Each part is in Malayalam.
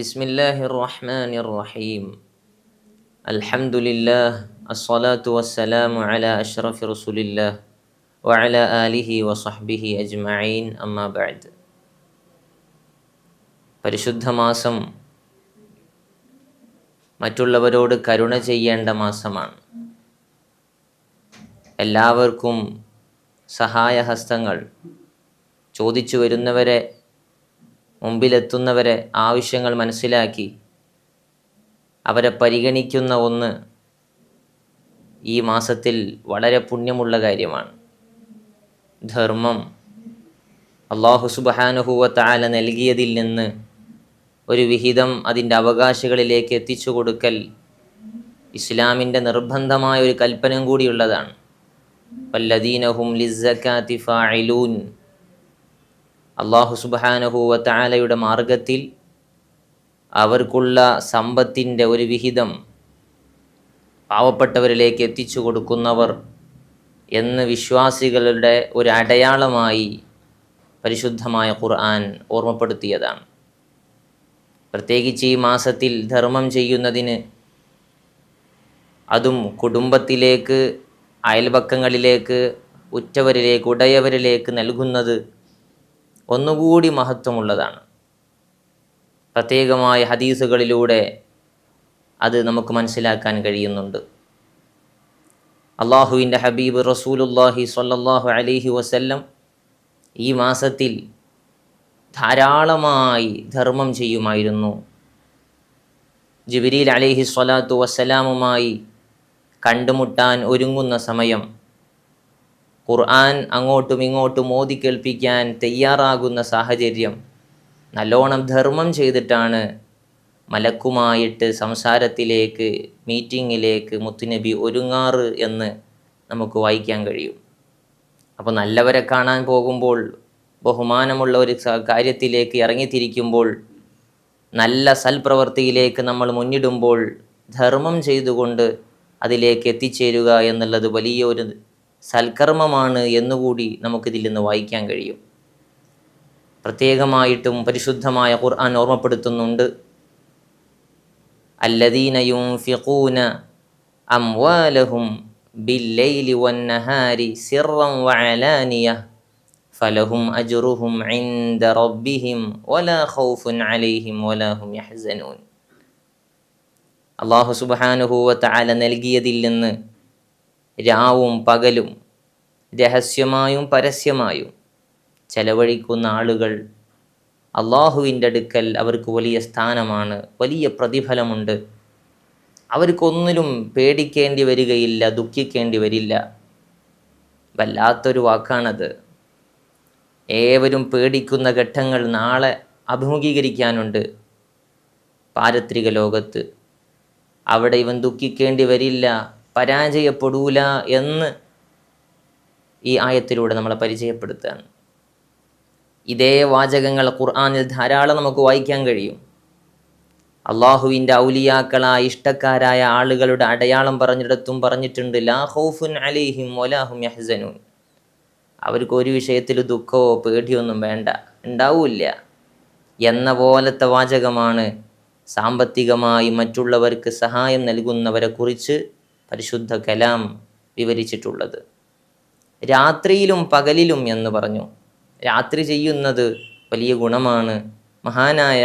ബിസ്മില്ലാഹി റഹ്മാൻ റഹീം അൽഹംദുലില്ലാഹ് അസ്സലാത്തു വസ്സലാമു അല അഷ്റഫി റസൂലില്ലാഹ് വഅല ആലിഹി വസഹ്ബിഹി അജ്മഈൻ അമ്മാ ബഅദ്. പരിശുദ്ധ മാസം മറ്റുള്ളവരോട് കരുണ ചെയ്യേണ്ട മാസമാണ്. എല്ലാവർക്കും സഹായഹസ്തങ്ങൾ ചോദിച്ചു വരുന്നവരെ മുമ്പിലെത്തുന്നവരെ ആവശ്യങ്ങൾ മനസ്സിലാക്കി അവരെ പരിഗണിക്കുന്ന ഒന്ന് ഈ മാസത്തിൽ വളരെ പുണ്യമുള്ള കാര്യമാണ്. ധർമ്മം അള്ളാഹു സുബഹാനുഹൂവ താല നൽകിയതിൽ നിന്ന് ഒരു വിഹിതം അതിന്റെ അവകാശികളിലേക്ക് എത്തിച്ചു കൊടുക്കൽ ഇസ്ലാമിന്റെ നിർബന്ധമായ ഒരു കൽപ്പനം കൂടിയുള്ളതാണ്. വല്ലദീനഹും ലിസക്കാത്തി ഫാഇലൂൻ അള്ളാഹു സുബാനഹുവ മാർഗത്തിൽ അവർക്കുള്ള സമ്പത്തിന്റെ ഒരു വിഹിതം പാവപ്പെട്ടവരിലേക്ക് എത്തിച്ചു കൊടുക്കുന്നവർ എന്ന് വിശ്വാസികളുടെ ഒരു അടയാളമായി പരിശുദ്ധമായ ഖുർആൻ ഓർമ്മപ്പെടുത്തിയതാണ്. പ്രത്യേകിച്ച് ഈ മാസത്തിൽ ധർമ്മം ചെയ്യുന്നതിന് അതും കുടുംബത്തിലേക്ക് അയൽപക്കങ്ങളിലേക്ക് ഉറ്റവരിലേക്ക് ഉടയവരിലേക്ക് നൽകുന്നത് ഒന്നുകൂടി മഹത്വമുള്ളതാണ്. പ്രത്യേകമായ ഹദീസുകളിലൂടെ അത് നമുക്ക് മനസ്സിലാക്കാൻ കഴിയുന്നുണ്ട്. അള്ളാഹുവിന്റെ ഹബീബ് റസൂലുല്ലാഹി സ്വല്ലല്ലാഹു അലൈഹി വസല്ലം ഈ മാസത്തിൽ ധാരാളമായി ധർമ്മം ചെയ്യുമായിരുന്നു. ജിബിരിൽ അലൈഹി സ്വലാത്തു വസ്സലാമുമായി കണ്ടുമുട്ടാൻ ഒരുങ്ങുന്ന സമയം ഖുർആൻ അങ്ങോട്ടും ഇങ്ങോട്ടും മോദി കേൾപ്പിക്കാൻ തയ്യാറാകുന്ന സാഹചര്യം നല്ലോണം ധർമ്മം ചെയ്തിട്ടാണ് മലക്കുമായിട്ട് സംസാരത്തിലേക്ക് മീറ്റിങ്ങിലേക്ക് മുത്തുനബി ഒരുങ്ങാറ് എന്ന് നമുക്ക് വായിക്കാൻ കഴിയും. അപ്പോൾ നല്ലവരെ കാണാൻ പോകുമ്പോൾ ബഹുമാനമുള്ള ഒരു കാര്യത്തിലേക്ക് ഇറങ്ങിത്തിരിക്കുമ്പോൾ നല്ല സൽപ്രവൃത്തിയിലേക്ക് നമ്മൾ മുന്നിടുമ്പോൾ ധർമ്മം ചെയ്തുകൊണ്ട് അതിലേക്ക് എത്തിച്ചേരുക എന്നുള്ളത് വലിയ ഒരു സൽക്കർമ്മമാണ് എന്നുകൂടി നമുക്കിതിൽ നിന്ന് വായിക്കാൻ കഴിയും. പ്രത്യേകമായിട്ടും പരിശുദ്ധമായ ഖുർആൻ ഓർമ്മപ്പെടുത്തുന്നുണ്ട്. അല്ലദീന യുംഫിഖൂന അംവാലഹും ബില്ലൈലി വന്നഹാരി സിറം വഅലാനിയ ഫലഹും അജുറുഹും ഇൻദ റബ്ബിഹിം വലാ ഖൗഫുൻ അലൈഹിം വലാ ഹും യഹ്സനൂൻ. അള്ളാഹു സുബ്ഹാനഹു വതആല നൽകിയതിൽ നിന്ന് രാവും പകലും രഹസ്യമായും പരസ്യമായും ചെലവഴിക്കുന്ന ആളുകൾ അള്ളാഹുവിന്റെ അടുക്കൽ അവർക്ക് വലിയ സ്ഥാനമാണ് വലിയ പ്രതിഫലമുണ്ട്. അവർക്കൊന്നിലും പേടിക്കേണ്ടി വരികയില്ല ദുഃഖിക്കേണ്ടി വരില്ല. വല്ലാത്തൊരു വാക്കാണത്. ഏവരും പേടിക്കുന്ന ഘട്ടങ്ങൾ നാളെ അഭിമുഖീകരിക്കാനുണ്ട്. പാരത്രിക ലോകത്ത്. അവിടെ ഇവൻ ദുഃഖിക്കേണ്ടി വരില്ല പരാജയപ്പെടൂല എന്ന് ഈ ആയത്തിലൂടെ നമ്മളെ പരിചയപ്പെടുത്തുകയാണ്. ഇതേ വാചകങ്ങൾ ഖുർആാനിൽ ധാരാളം നമുക്ക് വായിക്കാൻ കഴിയും. അള്ളാഹുവിന്റെ ഔലിയാക്കളായ ഇഷ്ടക്കാരായ ആളുകളുടെ അടയാളം പറഞ്ഞിടത്തും പറഞ്ഞിട്ടുണ്ട്. ലാ അലിഹിം വലാഹും യഹ്സനൂൻ. അവർക്ക് ഒരു വിഷയത്തിൽ ദുഃഖമോ പേടിയോ ഒന്നും വേണ്ട. ഉണ്ടാവില്ല. എന്ന പോലത്തെ വാചകമാണ് സാമ്പത്തികമായി മറ്റുള്ളവർക്ക് സഹായം നൽകുന്നവരെ കുറിച്ച് പരിശുദ്ധ കലാം വിവരിച്ചിട്ടുള്ളത്. രാത്രിയിലും പകലിലും എന്ന് പറഞ്ഞു. രാത്രി ചെയ്യുന്നത് വലിയ ഗുണമാണ്. മഹാനായ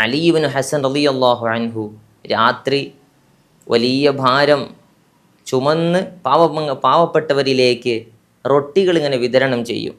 അലീബിൻ ഹസൻ റളിയല്ലാഹു അൻഹു രാത്രി വലിയ ഭാരം ചുമന്ന് പാവ പാവപ്പെട്ടവരിലേക്ക് റൊട്ടികൾ ഇങ്ങനെ വിതരണം ചെയ്യും.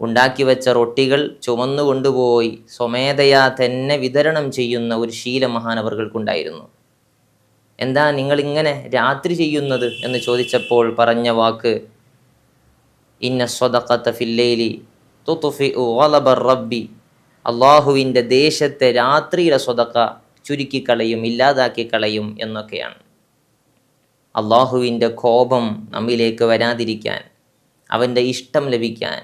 ഉണ്ടാക്കി വെച്ച റൊട്ടികൾ ചുമന്നു കൊണ്ടുപോയി സ്വമേധയാ തന്നെ വിതരണം ചെയ്യുന്ന ഒരു ശീലം മഹാനവർകൾക്കുണ്ടായിരുന്നു എന്താ നിങ്ങൾ ഇങ്ങനെ രാത്രി ചെയ്യുന്നത് എന്ന് ചോദിച്ചപ്പോൾ പറഞ്ഞ വാക്ക് ഇന്ന സ്വതക്കത്ത ഫില്ലേലി തുത്തുഫി ഓലബർ റബ്ബി. അള്ളാഹുവിന്റെ ദേശത്തെ രാത്രിയിലെ സ്വതക്ക ചുരുക്കിക്കളയും ഇല്ലാതാക്കി കളയും എന്നൊക്കെയാണ്. അള്ളാഹുവിന്റെ കോപം നമ്മിലേക്ക് വരാതിരിക്കാൻ അവന്റെ ഇഷ്ടം ലഭിക്കാൻ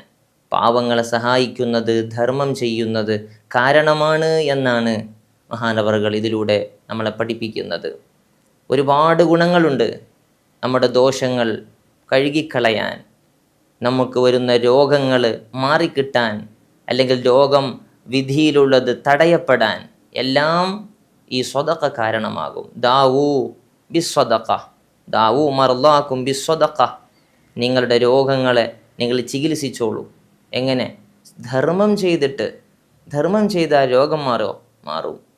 പാവങ്ങളെ സഹായിക്കുന്നത് ധർമ്മം ചെയ്യുന്നത് കാരണമാണ് എന്നാണ് മഹാനവറുകൾ ഇതിലൂടെ നമ്മളെ പഠിപ്പിക്കുന്നത്. ഒരുപാട് ഗുണങ്ങളുണ്ട്. നമ്മുടെ ദോഷങ്ങൾ കഴുകിക്കളയാൻ നമുക്ക് വരുന്ന രോഗങ്ങൾ മാറിക്കിട്ടാൻ അല്ലെങ്കിൽ രോഗം വിധിയിലുള്ളത് തടയപ്പെടാൻ എല്ലാം ഈ സ്വതക്ക കാരണമാകും. ദാവൂ ബിസ്വതക്ക. ദാവൂ മർലാക്കും ബിസ്വതക്ക. നിങ്ങളുടെ രോഗങ്ങളെ നിങ്ങൾ ചികിത്സിച്ചോളൂ. എങ്ങനെ? ധർമ്മം ചെയ്തിട്ട് ധർമ്മം ചെയ്താൽ രോഗം മാറോ? മാറും.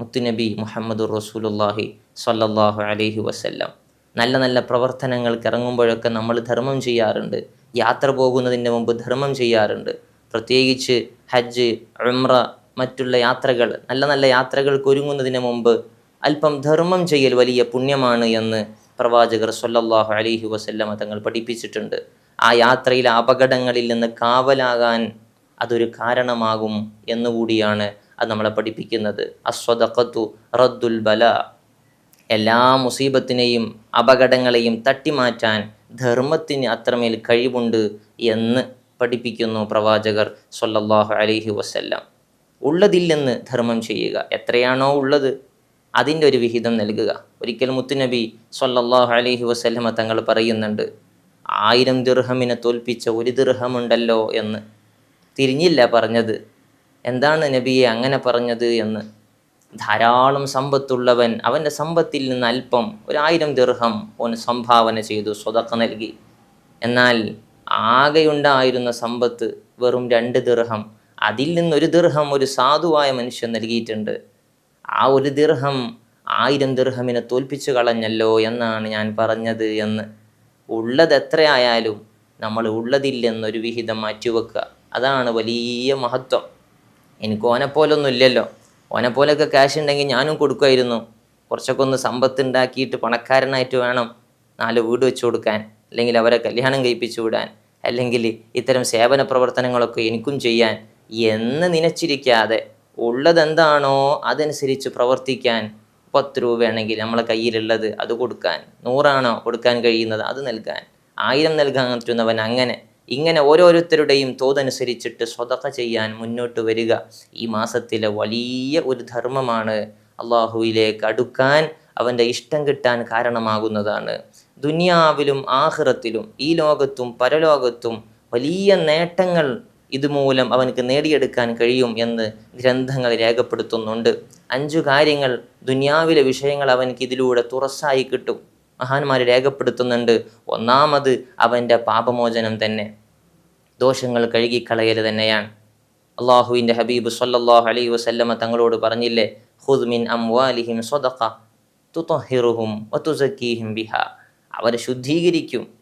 മുത്തുനബി മുഹമ്മദ് റസൂലുല്ലാഹി സ്വല്ലല്ലാഹു അലൈഹി വസല്ലം. നല്ല നല്ല പ്രവർത്തനങ്ങൾക്ക് ഇറങ്ങുമ്പോഴൊക്കെ നമ്മൾ ധർമ്മം ചെയ്യാറുണ്ട്. യാത്ര പോകുന്നതിന് മുമ്പ് ധർമ്മം ചെയ്യാറുണ്ട്. പ്രത്യേകിച്ച് ഹജ്ജ് ഉംറ മറ്റുള്ള യാത്രകൾ നല്ല നല്ല യാത്രകൾക്ക് ഒരുങ്ങുന്നതിന് മുമ്പ് അല്പം ധർമ്മം ചെയ്യൽ വലിയ പുണ്യമാണ് എന്ന് പ്രവാചകർ സൊല്ലാഹു അലൈഹി വസല്ലമ തങ്ങൾ പഠിപ്പിച്ചിട്ടുണ്ട്. ആ യാത്രയിലെ അപകടങ്ങളിൽ നിന്ന് കാവലാകാൻ അതൊരു കാരണമാകും എന്നുകൂടിയാണ് അത് നമ്മളെ പഠിപ്പിക്കുന്നത്. അസ്വദഖത്തു റദ്ദുൽ ബല. എല്ലാ മുസീബത്തിനെയും അപകടങ്ങളെയും തട്ടിമാറ്റാൻ ധർമ്മത്തിന് അത്രമേൽ കഴിവുണ്ട് എന്ന് പഠിപ്പിക്കുന്നു പ്രവാചകർ സല്ലല്ലാഹു അലൈഹി വസല്ലം. ഉള്ളതില്ലെന്ന് ധർമ്മം ചെയ്യുക. എത്രയാണോ ഉള്ളത് അതിന്റെ ഒരു വിഹിതം നൽകുക. ഒരിക്കൽ മുത്തുനബി സല്ലല്ലാഹു അലൈഹി വസല്ലമ തങ്ങൾ പറയുന്നുണ്ട് ആയിരം ദിർഹമിനെ തോൽപ്പിച്ച ഒരു ദിർഹമുണ്ടല്ലോ എന്ന്. തിരിഞ്ഞില്ല പറഞ്ഞത്. എന്താണ് നബിയെ അങ്ങനെ പറഞ്ഞത് എന്ന്. ധാരാളം സമ്പത്തുള്ളവൻ അവന്റെ സമ്പത്തിൽ നിന്ന് അല്പം ഒരായിരം ദിർഹം ഓന് സംഭാവന ചെയ്തു സ്വതക്ക നൽകി. എന്നാൽ ആകെയുണ്ടായിരുന്ന സമ്പത്ത് വെറും രണ്ട് ദിർഹം. അതിൽ നിന്നൊരു ദിർഹം ഒരു സാധുവായ മനുഷ്യൻ നൽകിയിട്ടുണ്ട്. ആ ഒരു ദിർഹം ആയിരം ദിർഹമിനെ തോൽപ്പിച്ചു കളഞ്ഞല്ലോ എന്നാണ് ഞാൻ പറഞ്ഞത് എന്ന്. ഉള്ളത് എത്രയായാലും നമ്മൾ ഉള്ളതില്ലെന്നൊരു വിഹിതം മാറ്റിവെക്കുക. അതാണ് വലിയ മഹത്വം. എനിക്ക് ഓനെപ്പോലൊന്നും ഇല്ലല്ലോ. ഓനെപ്പോലൊക്കെ ക്യാഷ് ഉണ്ടെങ്കിൽ ഞാനും കൊടുക്കുമായിരുന്നു. കുറച്ചൊക്കെ ഒന്ന് സമ്പത്ത് ഉണ്ടാക്കിയിട്ട് പണക്കാരനായിട്ട് വേണം നാല് വീട് വെച്ചു കൊടുക്കാൻ. അല്ലെങ്കിൽ അവരെ കല്യാണം കഴിപ്പിച്ചു വിടാൻ. അല്ലെങ്കിൽ ഇത്തരം സേവന പ്രവർത്തനങ്ങളൊക്കെ എനിക്കും ചെയ്യാൻ. എന്ന് നനച്ചിരിക്കാതെ ഉള്ളതെന്താണോ അതനുസരിച്ച് പ്രവർത്തിക്കാൻ പത്ത് രൂപയാണെങ്കിൽ നമ്മളെ കയ്യിലുള്ളത് അത് കൊടുക്കാൻ. നൂറാണോ കൊടുക്കാൻ കഴിയുന്നത് അത് നൽകാൻ. ആയിരം നൽകാൻ പറ്റുന്നവൻ അങ്ങനെ ഇങ്ങനെ ഓരോരുത്തരുടെയും തോതനുസരിച്ചിട്ട് സ്വതക്ക ചെയ്യാൻ മുന്നോട്ട് വരിക. ഈ മാസത്തിലെ വലിയ ഒരു ധർമ്മമാണ് അള്ളാഹുവിലേക്ക് അടുക്കാൻ അവന്റെ ഇഷ്ടം കിട്ടാൻ കാരണമാകുന്നതാണ്. ദുനിയാവിലും ആഹ്റത്തിലും ഈ ലോകത്തും പരലോകത്തും വലിയ നേട്ടങ്ങൾ ഇതുമൂലം അവനക്ക് നേടിയെടുക്കാൻ കഴിയും എന്ന് ഗ്രന്ഥങ്ങൾ രേഖപ്പെടുത്തുന്നുണ്ട്. അഞ്ചു കാര്യങ്ങൾ ദുനിയാവിലെ വിഷയങ്ങൾ അവനക്ക് ഇതിലൂടെ തുറസായി കിട്ടും. മഹാന്മാർ രേഖപ്പെടുത്തുന്നുണ്ട്. ഒന്നാമത് അവന്റെ പാപമോചനം തന്നെ. ദോഷങ്ങൾ കഴുകിക്കളയൽ തന്നെയാണ്. അള്ളാഹുവിന്റെ ഹബീബ് സല്ലാഹു അലൈ വസല്ലമ തങ്ങളോട് പറഞ്ഞില്ലേ ഹുദ്മിൻ അംവാലിഹിം സ്വതഖ തുതഹിറുഹും ഒത്തുസക്കീഹിം ബിഹ. അവരെ ശുദ്ധീകരിക്കും.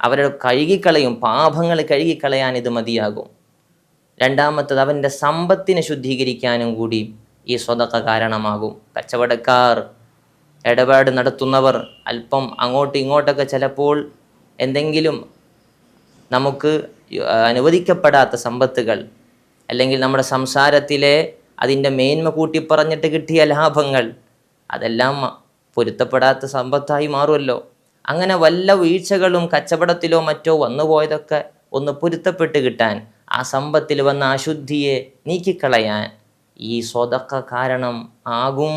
അവരുടെ കഴുകിക്കളയും പാപങ്ങൾ കഴുകിക്കളയാൻ ഇത് മതിയാകും. രണ്ടാമത്തത് അവന്റെ സമ്പത്തിനെ ശുദ്ധീകരിക്കാനും കൂടി ഈ സ്വതക്ക കാരണമാകും. കച്ചവടക്കാർ ഇടപാട് നടത്തുന്നവർ അല്പം അങ്ങോട്ടും ഇങ്ങോട്ടൊക്കെ ചിലപ്പോൾ എന്തെങ്കിലും നമുക്ക് അനുവദിക്കപ്പെടാത്ത സമ്പത്തുകൾ അല്ലെങ്കിൽ നമ്മുടെ സംസാരത്തിലെ അതിന്റെ മേന്മ കൂട്ടി പറഞ്ഞിട്ട് കിട്ടിയ ലാഭങ്ങൾ അതെല്ലാം പൊരുത്തപ്പെടാത്ത സമ്പത്തായി മാറുമല്ലോ. അങ്ങനെ വല്ല വീഴ്ചകളും കച്ചവടത്തിലോ മറ്റോ വന്നുപോയതൊക്കെ ഒന്ന് പൊരുത്തപ്പെട്ട് കിട്ടാൻ ആ സമ്പത്തിൽ വന്ന അശുദ്ധിയെ നീക്കിക്കളയാൻ ഈ സ്വതക്ക കാരണം ആകും.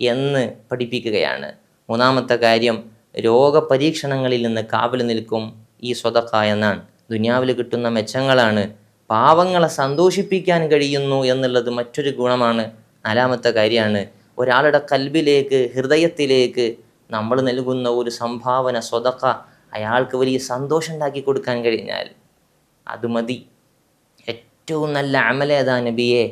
എന്ന് പഠിപ്പിക്കുകയാണ്. മൂന്നാമത്തെ കാര്യം രോഗപരീക്ഷണങ്ങളിൽ നിന്ന് കാവൽ നിൽക്കും ഈ സ്വതക്ക എന്നാണ്. ദുനിയാവിൽ കിട്ടുന്ന മെച്ചങ്ങളാണ്. പാവങ്ങളെ സന്തോഷിപ്പിക്കാൻ കഴിയുന്നു എന്നുള്ളത് മറ്റൊരു ഗുണമാണ്. നാലാമത്തെ കാര്യമാണ് ഒരാളുടെ കൽബിലേക്ക് ഹൃദയത്തിലേക്ക് നമ്മൾ നൽകുന്ന ഒരു സംഭാവന സ്വതക്ക അയാൾക്ക് വലിയ സന്തോഷം ഉണ്ടാക്കി കൊടുക്കാൻ കഴിഞ്ഞാൽ അത് മതി. ഏറ്റവും നല്ല അമലേതാ നബിയെ?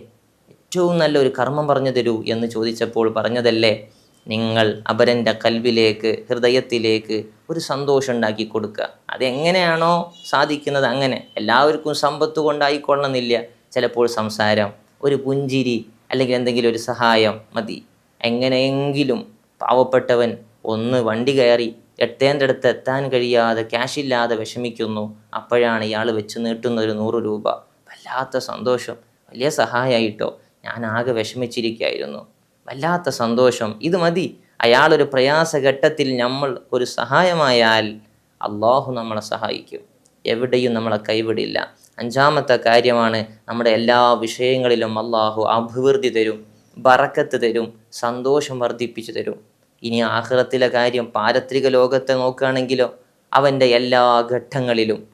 ഏറ്റവും നല്ലൊരു കർമ്മം പറഞ്ഞു തരൂ എന്ന് ചോദിച്ചപ്പോൾ പറഞ്ഞതല്ലേ? നിങ്ങൾ അപരന്റെ കൽവിലേക്ക് ഹൃദയത്തിലേക്ക് ഒരു സന്തോഷം ഉണ്ടാക്കി കൊടുക്കുക. അതെങ്ങനെയാണോ സാധിക്കുന്നത് അങ്ങനെ. എല്ലാവർക്കും സമ്പത്ത് കൊണ്ടായിക്കൊള്ളണമെന്നില്ല. ചിലപ്പോൾ സംസാരം ഒരു പുഞ്ചിരി അല്ലെങ്കിൽ എന്തെങ്കിലും ഒരു സഹായം മതി. എങ്ങനെയെങ്കിലും പാവപ്പെട്ടവൻ ഒന്ന് വണ്ടി കയറി എത്തേണ്ടടുത്ത് എത്താൻ കഴിയാതെ ക്യാഷില്ലാതെ വിഷമിക്കുന്നു. അപ്പോഴാണ് ഇയാൾ വെച്ച് നീട്ടുന്ന ഒരു നൂറ് രൂപ. വല്ലാത്ത സന്തോഷം. വലിയ സഹായമായിട്ടോ ഞാൻ ആകെ വിഷമിച്ചിരിക്കുകയായിരുന്നു. വല്ലാത്ത സന്തോഷം. ഇത് മതി. അയാളൊരു പ്രയാസഘട്ടത്തിൽ നമ്മൾ ഒരു സഹായമായാൽ അള്ളാഹു നമ്മളെ സഹായിക്കും. എവിടെയും നമ്മളെ കൈവിടില്ല. അഞ്ചാമത്തെ കാര്യമാണ് നമ്മുടെ എല്ലാ വിഷയങ്ങളിലും അള്ളാഹു അഭിവൃദ്ധി തരും ബറക്കത്ത് തരും സന്തോഷം വർദ്ധിപ്പിച്ചു തരും. ഇനി ആഹ്റത്തിലെ കാര്യം പാരത്രിക ലോകത്തെ നോക്കുകയാണെങ്കിലോ അവന്റെ എല്ലാ ഘട്ടങ്ങളിലും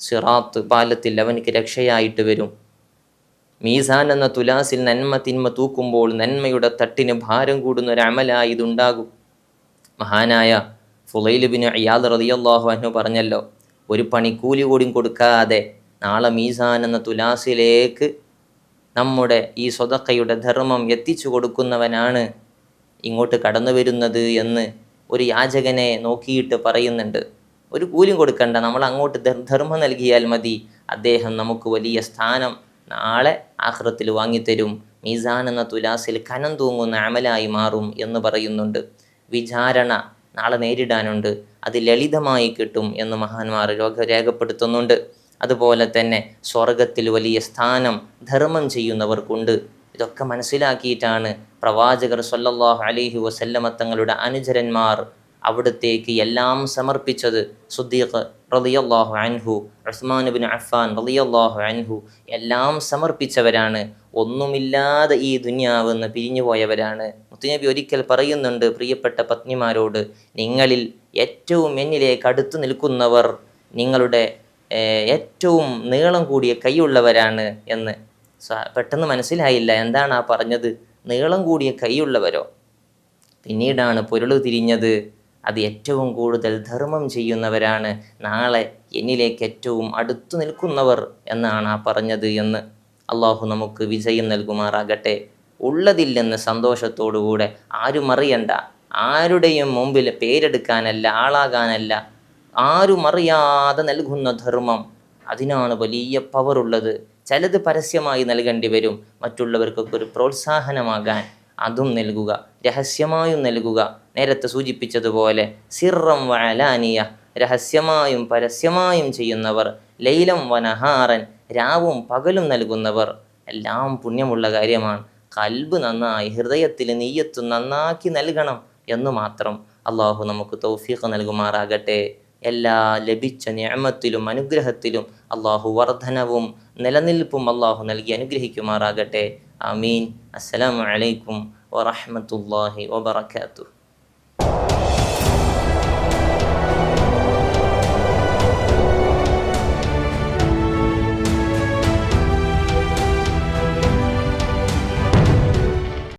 സിറാത്ത് പാലത്തിൽ അവനക്ക് രക്ഷയായിട്ട് വരും. മീസാൻ എന്ന തുലാസിൽ നന്മ തിന്മ തൂക്കുമ്പോൾ നന്മയുടെ തട്ടിന് ഭാരം കൂടുന്ന ഒരു അമലായി ഇതുണ്ടാകും. മഹാനായ ഫുലൈലുബിന് അയാദ് റതിയല്ലാഹു അനു പറഞ്ഞല്ലോ ഒരു പണിക്കൂലി കൂടി കൊടുക്കാതെ നാളെ മീസാൻ എന്ന തുലാസിലേക്ക് നമ്മുടെ ഈ സ്വതക്കയുടെ ധർമ്മം എത്തിച്ചു കൊടുക്കുന്നവനാണ് ഇങ്ങോട്ട് കടന്നു വരുന്നത് എന്ന് ഒരു യാചകനെ നോക്കിയിട്ട് പറയുന്നുണ്ട്. ഒരു കൂലിയും കൊടുക്കണ്ട നമ്മൾ അങ്ങോട്ട് ധർ- ധർമ്മം നൽകിയാൽ മതി. അദ്ദേഹം നമുക്ക് വലിയ സ്ഥാനം നാളെ ആഹ്റത്തിൽ വാങ്ങിത്തരും. മീസാൻ എന്ന തുലാസിൽ കനം തൂങ്ങുന്ന അമലായി മാറും എന്ന് പറയുന്നുണ്ട്. വിചാരണ നാളെ നേരിടാനുണ്ട്. അത് ലളിതമായി കിട്ടും എന്ന് മഹാന്മാർ രേഖപ്പെടുത്തുന്നുണ്ട്. അതുപോലെ തന്നെ സ്വർഗത്തിൽ വലിയ സ്ഥാനം ധർമ്മം ചെയ്യുന്നവർക്കുണ്ട്. ഇതൊക്കെ മനസ്സിലാക്കിയിട്ടാണ് പ്രവാചകർ സല്ലല്ലാഹു അലൈഹി വസല്ലമ തങ്ങളുടെ അനുചരന്മാർ അവിടത്തേക്ക് എല്ലാം സമർപ്പിച്ചത് സുദ്ദീഖ് റളിയല്ലാഹു അൻഹു ഉസ്മാൻ ബിൻ അഫാൻ റളിയല്ലാഹു അൻഹു എല്ലാം സമർപ്പിച്ചവരാണ്. ഒന്നുമില്ലാതെ ഈ ദുനിയാവ് നിന്ന് പിരിഞ്ഞുപോയവരാണ് മുത്തുനബി ഒരിക്കൽ പറയുന്നുണ്ട് പ്രിയപ്പെട്ട പത്നിമാരോട് നിങ്ങളിൽ ഏറ്റവും എന്നിലേക്ക് അടുത്തു നിൽക്കുന്നവർ നിങ്ങളുടെ ഏറ്റവും നീളം കൂടിയ കൈയുള്ളവരാണ് എന്ന്. പെട്ടെന്ന് മനസ്സിലായില്ല എന്താണ് ആ പറഞ്ഞത്? നീളം കൂടിയ കൈയുള്ളവരോ? പിന്നീടാണ് പൊരുൾ തിരിഞ്ഞത്. അത് ഏറ്റവും കൂടുതൽ ധർമ്മം ചെയ്യുന്നവരാണ്. നാളെ എന്നിലേക്ക് ഏറ്റവും അടുത്തു നിൽക്കുന്നവർ എന്നാണ് ആ പറഞ്ഞത് എന്ന് അള്ളാഹു നമുക്ക് വിജയം നൽകുമാറാകട്ടെ. ഉള്ളതില്ലെന്ന് സന്തോഷത്തോടുകൂടെ ആരും അറിയണ്ട. ആരുടെയും മുമ്പിൽ പേരെടുക്കാനല്ല ആളാകാനല്ല ആരും അറിയാതെ നൽകുന്ന ധർമ്മം. അതിനാണ് വലിയ പവറുള്ളത് ചിലത് പരസ്യമായി നൽകേണ്ടി വരും. മറ്റുള്ളവർക്കൊക്കെ ഒരു പ്രോത്സാഹനമാകാൻ അതും നൽകുക. രഹസ്യമായും നൽകുക. നേരത്തെ സൂചിപ്പിച്ചതുപോലെ സിറം വലാനിയ രഹസ്യമായും പരസ്യമായും ചെയ്യുന്നവർ ലൈലം വനഹാറൻ രാവും പകലും നൽകുന്നവർ. എല്ലാം പുണ്യമുള്ള കാര്യമാണ്. കൽബ് നന്നായി ഹൃദയത്തിൽ നെയ്യത്ത് നന്നാക്കി നൽകണം എന്നു മാത്രം അള്ളാഹു നമുക്ക് തൗഫീഖ് നൽകുമാറാകട്ടെ. എല്ലാ ലഭിച്ച ഞാമത്തിലും അനുഗ്രഹത്തിലും അള്ളാഹു വർധനവും നിലനിൽപ്പും അള്ളാഹു നൽകി അനുഗ്രഹിക്കുമാറാകട്ടെ. ആമീൻ. അസ്സലാമു ورحمة الله وبركاته.